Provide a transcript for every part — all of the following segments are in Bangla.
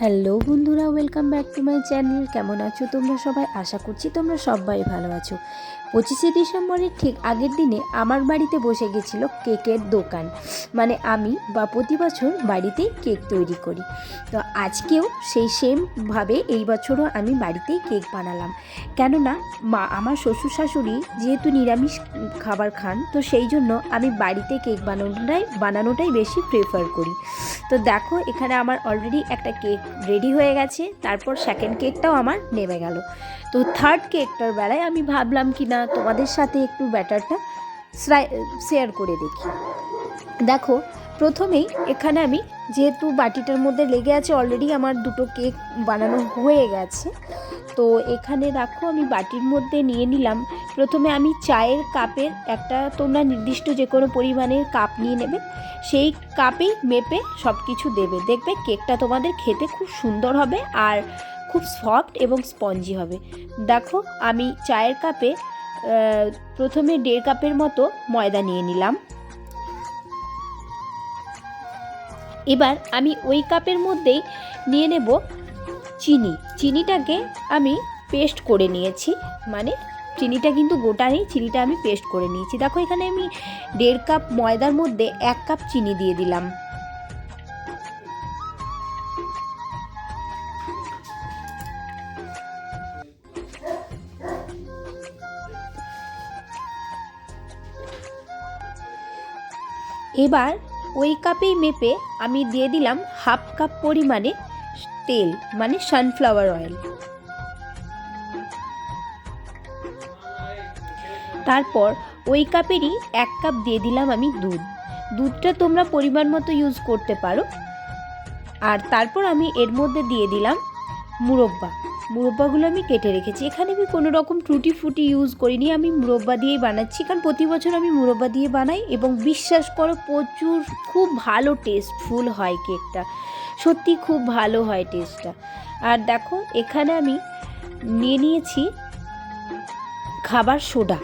হ্যালো বন্ধুরা welcome back to my channel কেমন আছো তোমরা সবাই? আশা করছি তোমরা সবাই ভালো আছো। পঁচিশে ডিসেম্বরের ঠিক আগের দিনে আমার বাড়িতে বসে গেছিল কেকের দোকান। মানে আমি বা প্রতি বছর বাড়িতেই কেক তৈরি করি। তো আজকেও সেই সেমভাবে এই বছরও আমি বাড়িতেই কেক বানালাম। কেননা মা, আমার শ্বশুর শাশুড়ি যেহেতু নিরামিষ খাবার খান, তো সেই জন্য আমি বাড়িতে কেক বানানোটাই বানানোটাই বেশি প্রেফার করি। তো দেখো, এখানে আমার অলরেডি একটা কেক রেডি হয়ে গেছে, তারপর সেকেন্ড কেকটাও আমার নেমে গেল। তো থার্ড কেকটার বেলায় আমি ভাবলাম কি না তোমাদের সাথে একটু ব্যাটারটা শেয়ার করে দেখি। দেখো, প্রথমেই এখানে আমি যেহেতু বাটিটার মধ্যে লেগে আছে অলরেডি আমার দুটো কেক বানানো হয়ে গেছে তো এখানে দেখো আমি বাটির মধ্যে নিয়ে নিলাম। প্রথমে আমি চায়ের কাপের একটা তোমরা নির্দিষ্ট যে কোনো পরিমাণের কাপ নিয়ে নেবে, সেই কাপেই মেপে সব কিছু দেবে। দেখবে কেকটা তোমাদের খেতে খুব সুন্দর হবে আর খুব সফট এবং স্পঞ্জি হবে। দেখো, আমি চায়ের কাপে প্রথমে দেড় কাপের মতো ময়দা নিয়ে নিলাম। এবার আমি ওই কাপের মধ্যেই নিয়ে নেব চিনি, চিনিটাকে আমি পেস্ট করে নিয়েছি। মানে চিনিটা কিন্তু গোটা নেই, চিনিটা আমি পেস্ট করে নিয়েছি। দেখো এখানে আমি দেড় কাপ ময়দার মধ্যে এক কাপ চিনি দিয়ে দিলাম। এবার ওই কাপেই মেপে আমি দিয়ে দিলাম হাফ কাপ পরিমাণে তেল মানে সানফ্লাওয়ার অয়েল তারপর ওই কাপেরই এক কাপ দিয়ে দিলাম আমি দুধ। দুধটা তোমরা পরিমাণ মতো ইউজ করতে পারো। আর তারপর আমি এর মধ্যে দিয়ে দিলাম মুরব্বা। মুরব্বাগুলো আমি কেটে রেখেছি। এখানে আমি কোনো রকম টুটি ফুটি ইউজ করিনি। আমি মুরব্বা দিয়েই বানাচ্ছি। কারণ প্রতি বছর আমি মুরব্বা দিয়ে বানাই এবং বিশ্বাস করো, প্রচুর, খুব ভালো টেস্টফুল হয় কেকটা সত্যি খুব ভালো হয় টেস্টটা আর দেখো, এখানে আমি নিয়ে নিয়েছি খাবার সোডা।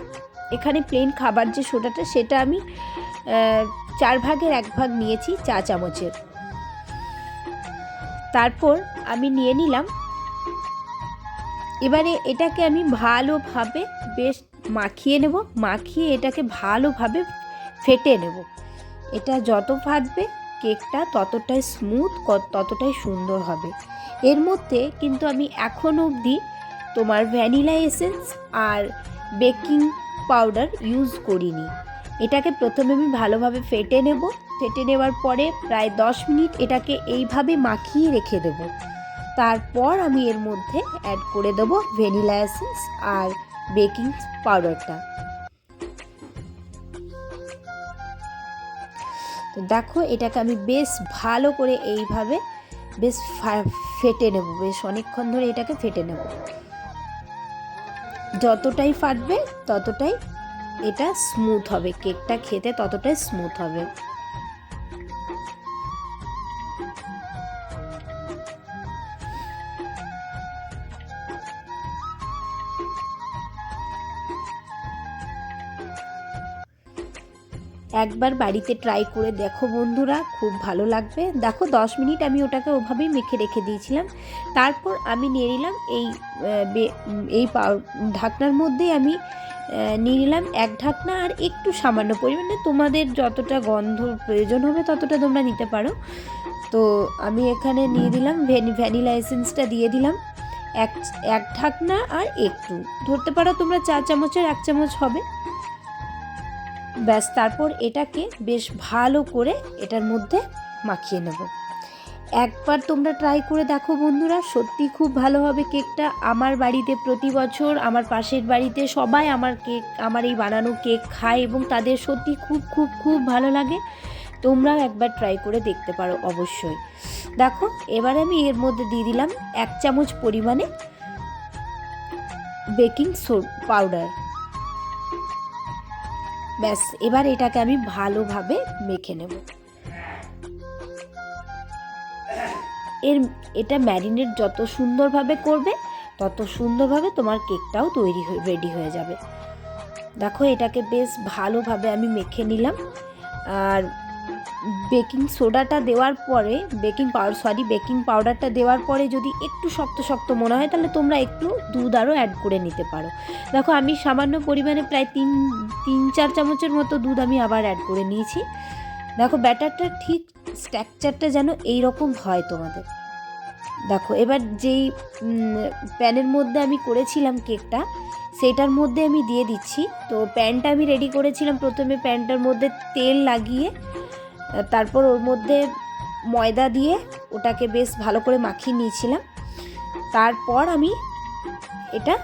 এখানে প্লেন খাবার যে সোডাটা, সেটা আমি চার ভাগের এক ভাগ নিয়েছি চা চামচের। তারপর আমি নিয়ে নিলাম, এবারে এটাকে আমি ভালোভাবে বেশ মাখিয়ে নেব, মাখিয়ে এটাকে ভালোভাবে ফেটে নেব। এটা যত ফাটবে কেকটা ততটাই স্মুথ ততটাই সুন্দর হবে। এর মধ্যে কিন্তু আমি এখন অবধি তোমার ভ্যানিলা এসেন্স আর বেকিং পাউডার ইউজ করিনি। এটাকে প্রথমে আমি ভালোভাবে ফেটে নেব। ফেটে নেওয়ার পরে প্রায় দশ মিনিট এটাকে এইভাবে মাখিয়ে রেখে দেবো। তারপর আমি এর মধ্যে অ্যাড করে দেবো ভ্যানিলা এসেন্স আর বেকিং পাউডারটা তো দেখো, এটাকে আমি বেশ ভালো করে এইভাবে বেশ ফেটে নেব। বেশ অনেকক্ষণ ধরে এটাকে ফেটে নেব। যতটাই ফাটবে, ততটাই এটা স্মুথ হবে। কেকটা খেতে ততটাই স্মুথ হবে। একবার বাড়িতে ট্রাই করে দেখো বন্ধুরা, খুব ভালো লাগবে। দেখো দশ মিনিট আমি ওটাকে ওভাবেই মেখে রেখে দিয়েছিলাম। তারপর আমি নিয়ে নিলাম এই এই ঢাকনার মধ্যেই আমি নিয়ে নিলাম এক ঢাকনা আর একটু সামান্য পরিমাণে। তোমাদের যতটা গন্ধ প্রয়োজন হবে ততটা তোমরা নিতে পারো। তো আমি এখানে নিয়ে দিলাম ভ্যানি, ভ্যানিলা এসেন্সটা দিয়ে দিলাম। এক এক ঢাকনা আর একটু। ধরতে পারো তোমরা চা চামচের এক চামচ হবে। ব্যাস, তারপর এটাকে বেশ ভালো করে এটার মধ্যে মাখিয়ে নেব। একবার তোমরা ট্রাই করে দেখো বন্ধুরা, সত্যি খুব ভালো হবে কেকটা। আমার বাড়িতে প্রতি বছর, আমার পাশের বাড়িতে সবাই আমার কেক, আমার এই বানানো কেক খায় এবং তাদের সত্যি খুব খুব খুব ভালো লাগে। তোমরাও একবার ট্রাই করে দেখতে পারো অবশ্যই। দেখো, এবার আমি এর মধ্যে দিয়ে দিলাম এক চামচ পরিমাণে বেকিং পাউডার ব্যাস, এবার এটাকে আমি ভালোভাবে মেখে নেব। এর, এটা ম্যারিনেট যত সুন্দরভাবে করবে, তত সুন্দরভাবে তোমার কেকটাও তৈরি হয়ে, রেডি হয়ে যাবে। দেখো, এটাকে বেশ ভালোভাবে আমি মেখে নিলাম। আর বেকিং সোডাটা দেওয়ার পরে, বেকিং পাউডার সরি বেকিং পাউডারটা দেওয়ার পরে যদি একটু শক্ত শক্ত মনে হয়, তাহলে তোমরা একটু দুধ আরও অ্যাড করে নিতে পারো। দেখো, আমি সামান্য পরিমাণে প্রায় তিন তিন, চার চামচের মতো দুধ আমি আবার অ্যাড করে নিয়েছি। দেখো, ব্যাটারটা ঠিক স্ট্রাকচারটা যেন এই রকম হয় তোমাদের। দেখো, এবার যেই প্যানের মধ্যে আমি করেছিলাম কেকটা, সেটার মধ্যে আমি দিয়ে দিচ্ছি। তো প্যানটা আমি রেডি করেছিলাম। প্রথমে প্যানটার মধ্যে তেল লাগিয়ে তারপর ওর মধ্যে ময়দা দিয়ে ওটাকে বেশ ভালো করে মাখিয়ে নিয়েছিলাম। তারপর আমি এটা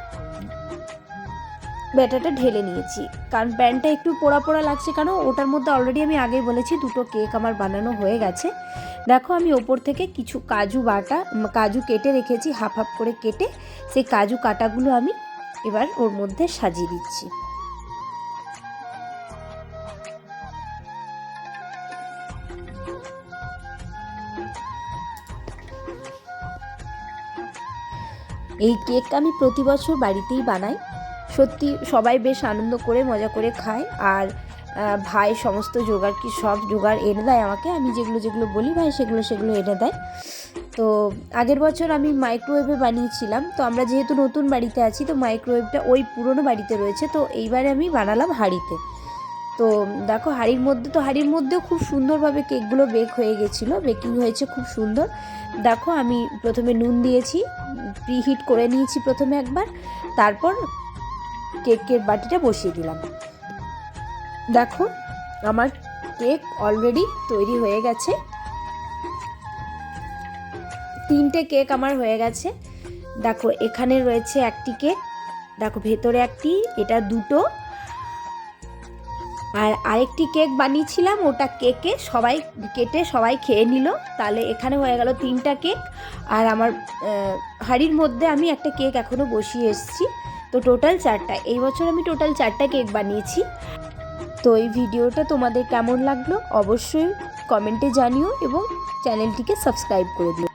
ব্যাটারটা ঢেলে নিয়েছি। কারণ প্যানটা একটু পোড়া পোড়া লাগছে কারণ ওটার মধ্যে অলরেডি আমি আগেই বলেছি দুটো কেক আমার বানানো হয়ে গেছে। দেখো আমি ওপর থেকে কিছু কাজু বাটা কাজু কেটে রেখেছি, হাফ হাফ করে কেটে। সেই কাজু কাটাগুলো আমি এবার ওর মধ্যে সাজিয়ে দিচ্ছি। এই কেক আমি প্রতি বছর বাড়িতেই বানাই। সত্যি সবাই বেশ আনন্দ করে, মজা করে খায়। আর ভাই সমস্ত জোগাড় কি সব জোগাড় এনে দেয় আমাকে। আমি যেগুলো যেগুলো বলি, ভাই সেগুলো সেগুলো এনে দেয়। তো আগের বছর আমি মাইক্রোওয়েভে বানিয়েছিলাম। তো আমরা যেহেতু নতুন বাড়িতে আছি, তো মাইক্রোওয়েভটা ওই পুরনো বাড়িতে রয়েছে। তো এইবারে আমি বানালাম হাঁড়িতে। তো দেখো হাঁড়ির মধ্যে, তো হাঁড়ির মধ্যেও খুব সুন্দরভাবে কেকগুলো বেক হয়ে গেছিল। বেকিং হয়েছে খুব সুন্দর। দেখো আমি প্রথমে নুন দিয়েছি প্রিহিট করে নিয়েছি প্রথমে একবার। তারপর কেকের বাটিটা বসিয়ে দিলাম। দেখো আমার কেক অলরেডি তৈরি হয়ে গেছে। তিনটে কেক আমার হয়ে গেছে। দেখো এখানে রয়েছে একটি কেক, দেখো ভেতরে একটি, এটা দুটো। আর আরেকটি কেক বানিয়েছিলাম, ওটা কেকে সবাই, কেটে সবাই খেয়ে নিল। তাহলে এখানে হয়ে গেল তিনটা কেক। আর আমার হাঁড়ির মধ্যে আমি একটা কেক এখনও বসিয়ে এসেছি। তো টোটাল চারটা, এই বছর আমি টোটাল চারটা কেক বানিয়েছি। তো এই ভিডিওটা তোমাদের কেমন লাগল অবশ্যই কমেন্টে জানিও এবং চ্যানেলটিকে সাবস্ক্রাইব করে দিও।